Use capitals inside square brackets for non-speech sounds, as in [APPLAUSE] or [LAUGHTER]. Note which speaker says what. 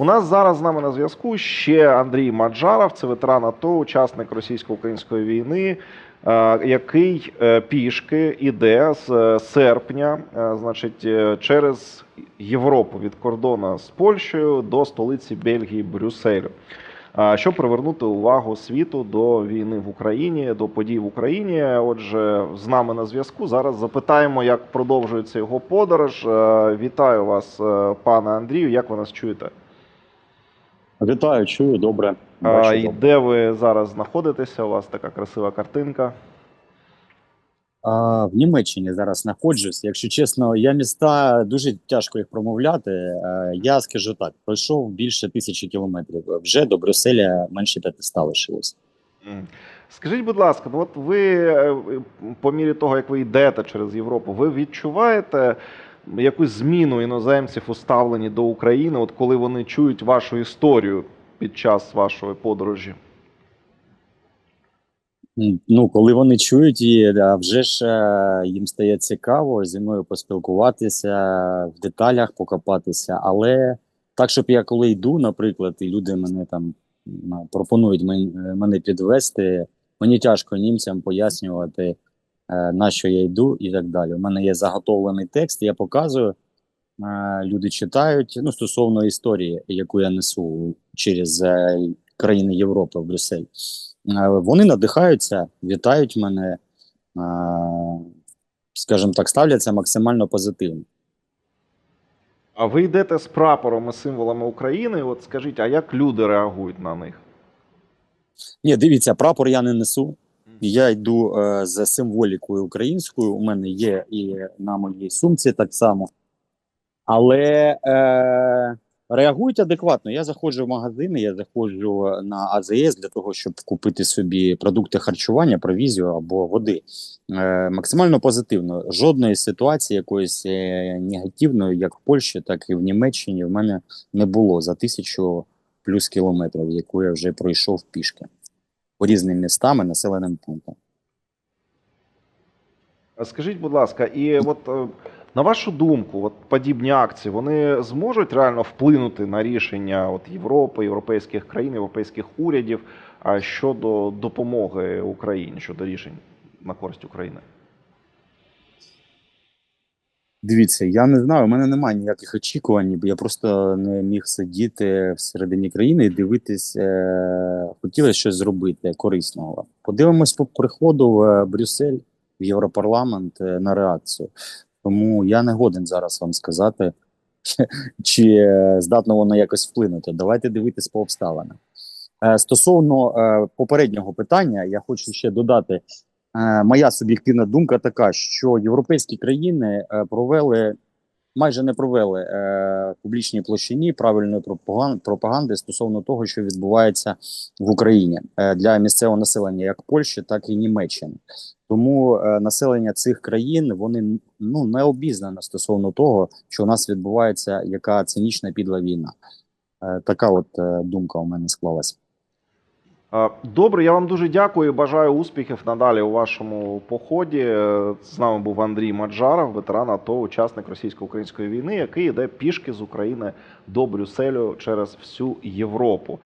Speaker 1: У нас зараз з нами на зв'язку ще Андрій Маджаров, це ветеран АТО, учасник російсько-української війни, е, який е, пішки іде з е, серпня, значить, через Європу від кордону з Польщею до столиці Бельгії Брюсселю. Щоб привернути увагу світу до війни в Україні, до подій в Україні. Отже, з нами на зв'язку. Зараз запитаємо, як продовжується його подорож. Вітаю вас, пане Андрію. Як ви нас чуєте?
Speaker 2: Вітаю, чую, добре.
Speaker 1: А, і
Speaker 2: добре.
Speaker 1: де ви зараз знаходитеся? У вас така красива картинка.
Speaker 2: А, в Німеччині зараз знаходжусь. Якщо чесно, я міста дуже тяжко їх промовляти. Е, Я скажу так: пройшов більше тисячі кілометрів. Вже до Брюсселя менше 500 лишилось.
Speaker 1: Скажіть, будь ласка, ну от ви е, по мірі того, як ви йдете через Європу, ви відчуваєте якусь зміну іноземців у ставленні до України, от коли вони чують вашу історію під час вашої подорожі?
Speaker 2: Ну, коли вони чують її, а вже ж е, їм стає цікаво зі мною поспілкуватися, в деталях покопатися. Але так, щоб я коли йду, наприклад, і люди мене там пропонують мене підвести, мені тяжко німцям пояснювати, е, на що я йду і так далі. У мене є заготовлений текст, я показую. е, Люди читають ну, стосовно історії, яку я несу через е, країни Європи в Брюссель. Е, Вони надихаються, вітають мене, е, скажімо так, ставляться максимально позитивно.
Speaker 1: А ви йдете з прапором і символами України. От скажіть, а як люди реагують на них?
Speaker 2: Ні, дивіться, прапор я не несу. Я йду е, з символікою українською. У мене є і на моїй сумці так само. Але е, реагують адекватно. Я заходжу в магазини, я заходжу на АЗС для того, щоб купити собі продукти харчування, провізію або води. Е, максимально позитивно. Жодної ситуації якоїсь е, негативної, як в Польщі, так і в Німеччині, в мене не було за тисячу плюс кілометрів, яку я вже пройшов пішки по різним містам і населеним пунктам.
Speaker 1: Скажіть, будь ласка, і от е, на вашу думку, от подібні акції вони зможуть реально вплинути на рішення от Європи, європейських країн, європейських урядів щодо допомоги Україні, щодо рішень на користь України?
Speaker 2: Дивіться, я не знаю, у мене немає ніяких очікувань, бо я просто не міг сидіти всередині країни і дивитись, е- хотілося щось зробити корисного. Подивимось по приходу в е, Брюссель, в Європарламент е, на реакцію. Тому я не годен зараз вам сказати, [LAUGHS] чи е, здатно воно якось вплинути. Давайте дивитись по обставинам. Стосовно е, попереднього питання, я хочу ще додати. Е, моя суб'єктивна думка така, що європейські країни е, провели майже не провели е, в публічній площині правильної пропаган- пропаганди стосовно того, що відбувається в Україні е, для місцевого населення, як Польщі, так і Німеччини. Тому е, населення цих країн вони ну не обізнане стосовно того, що у нас відбувається яка цинічна підла війна. Е, така от е, думка у мене склалась.
Speaker 1: А, Добре, я вам дуже дякую. Бажаю успіхів надалі у вашому поході. Е, З нами був Андрій Маджаров, ветеран АТО, учасник російсько-української війни, який йде пішки з України до Брюсселю через всю Європу.